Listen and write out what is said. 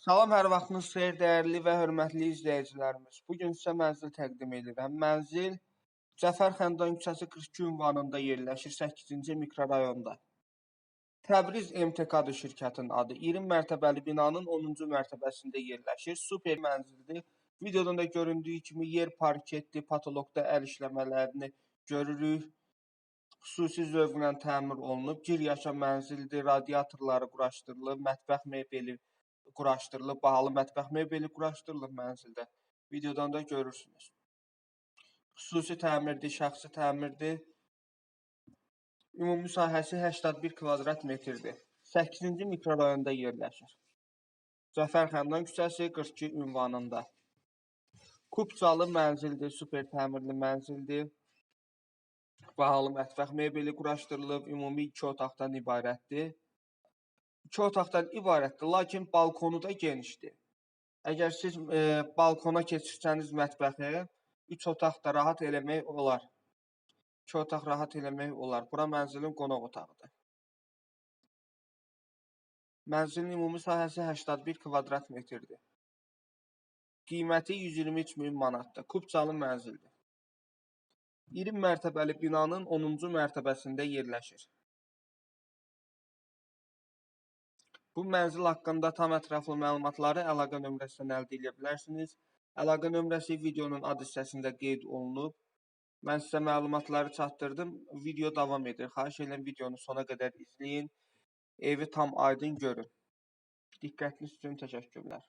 Salam, hər vaxtınız xeyir, dəyərli və hörmətli izləyicilərimiz. Bu gün sizə mənzil təqdim edirəm. Mənzil Cəfər Xəndan küçəsi 42 ünvanında yerləşir, 8-ci mikrorayonda. Təbriz MTK-dır şirkətin adı. 20 mərtəbəli binanın 10-cu mərtəbəsində yerləşir. Super mənzildir. Videodan da göründüyü kimi yer parketdir, patologda əl işləmələrini görürük. Xüsusi zövqlə təmir olunub. Gir yaşa mənzildir, radiatorları quraşdırılıb, mətbəx mebeli quraşdırılıb, bahalı mətbəx mebeli quraşdırılıb mənzildə. Videodan da görürsünüz. Xüsusi təmirdir, şəxsi təmirdir. Ümumi sahəsi 81 kvadrat metrdir. 8-ci mikrorayonda yerləşir. Cəfər Xəndan küçəsi 42 ünvanında. Kubcalı mənzildir, super təmirli mənzildir. Bahalı mətbəx mebeli quraşdırılıb, ümumi 2 otaqdan ibarətdir. 2 otaqdan ibarətdir, lakin balkonu da genişdir. Əgər siz e, balkona keçirsəniz mətbəxi, 3 otaq da rahat eləmək olar. 2 otaq rahat eləmək olar. Bura mənzilin qonaq otağıdır. Mənzilin ümumi sahəsi 81 kvadrat metrdir. Qiyməti 123 min manatdır. Kubcalı mənzildir. 20 mərtəbəli binanın 10-cu mərtəbəsində yerləşir. Bu mənzil haqqında tam ətraflı məlumatları əlaqə nömrəsindən əldə edə bilərsiniz. Əlaqə nömrəsi videonun ad hissəsində qeyd olunub. Mən sizə məlumatları çatdırdım. Video davam edir. Xahiş edirəm videonu sona qədər izləyin. Evi tam aydın görün. Diqqətiniz üçün təşəkkürlər.